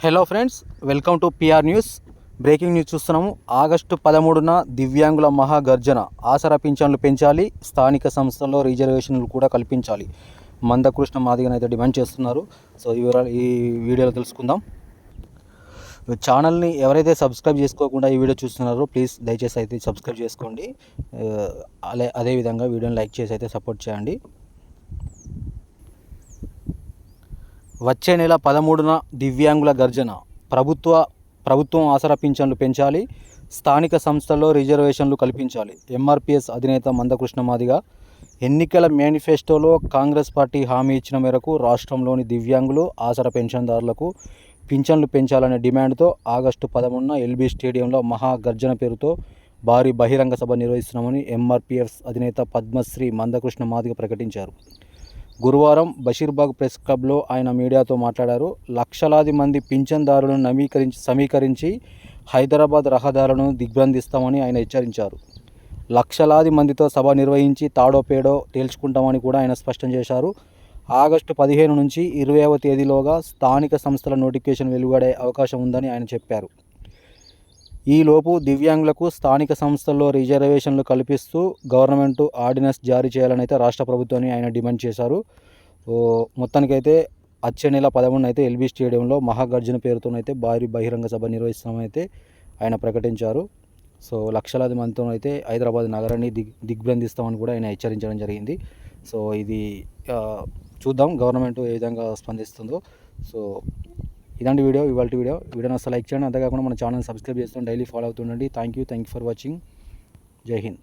Hello friends welcome to PR news breaking news చూస్తున్నాము. August పదమూడున దివ్యాంగుల మహాగర్జన. ఆసరా పింఛన్లు పెంచాలి స్థానిక సంస్థల్లో రిజర్వేషన్లు కూడా కల్పించాలి. మందకృష్ణ మాదిగన్ అయితే డిమాండ్ చేస్తున్నారు. సో ఈ వివరాలు ఈ వీడియోలో తెలుసుకుందాం. ఛానల్ని ఎవరైతే సబ్స్క్రైబ్ చేసుకోకుండా ఈ వీడియో చూస్తున్నారో ప్లీజ్ దయచేసి అయితే సబ్స్క్రైబ్ చేసుకోండి. అదే అలే అదేవిధంగా వీడియోని లైక్ చేసి అయితే సపోర్ట్ చేయండి. వచ్చే నెల పదమూడున దివ్యాంగుల గర్జన. ప్రభుత్వ ప్రభుత్వం ఆసరా పింఛన్లు పెంచాలి స్థానిక సంస్థల్లో రిజర్వేషన్లు కల్పించాలి. ఎంఆర్పిఎస్ అధినేత మందకృష్ణ మాదిగా ఎన్నికల మేనిఫెస్టోలో కాంగ్రెస్ పార్టీ హామీ ఇచ్చిన మేరకు రాష్ట్రంలోని దివ్యాంగులు ఆసరా పెన్షన్దారులకు పింఛన్లు పెంచాలనే డిమాండ్తో ఆగస్టు పదమూడున ఎల్బీ స్టేడియంలో మహా గర్జన పేరుతో భారీ బహిరంగ సభ నిర్వహిస్తున్నామని ఎంఆర్పిఎఫ్ అధినేత పద్మశ్రీ మందకృష్ణ మాదిగ ప్రకటించారు. గురువారం బషీర్బాగ్ ప్రెస్ క్లబ్లో ఆయన మీడియాతో మాట్లాడారు. లక్షలాది మంది పింఛన్దారులను నవీకరించి సమీకరించి హైదరాబాద్ రహదారులను దిగ్బంధిస్తామని ఆయన హెచ్చరించారు. లక్షలాది మందితో సభ నిర్వహించి తాడో పేడో తేల్చుకుంటామని కూడా ఆయన స్పష్టం చేశారు. ఆగస్టు పదిహేను నుంచి ఇరవైవ తేదీలోగా స్థానిక సంస్థల నోటిఫికేషన్ వెలువడే అవకాశం ఉందని ఆయన చెప్పారు. ఈలోపు దివ్యాంగులకు స్థానిక సంస్థల్లో రిజర్వేషన్లు కల్పిస్తూ గవర్నమెంట్ ఆర్డినెన్స్ జారీ చేయాలని అయితే రాష్ట్ర ప్రభుత్వాన్ని ఆయన డిమాండ్ చేశారు. మొత్తానికైతే వచ్చే నెల పదమూడున అయితే ఎల్బీ స్టేడియంలో మహాగర్జన పేరుతోనైతే భారీ బహిరంగ సభ నిర్వహిస్తామైతే ఆయన ప్రకటించారు. సో లక్షలాది మందితో అయితే హైదరాబాద్ నగరాన్ని దిగ్ దిగ్బంధిస్తామని కూడా ఆయన హెచ్చరించడం జరిగింది. సో ఇది చూద్దాం గవర్నమెంట్ ఏ విధంగా స్పందిస్తుందో. సో ఇలాంటి వీడియో ఇవాళ వీడియో. వీడియోని అసలు లైక్ చేయండి. అంతేకాకుండా మన ఛానల్ సబ్స్క్రైబ్ చేస్తాం daily follow అవుతుండండి. Thank you thank you for watching జై హింద్.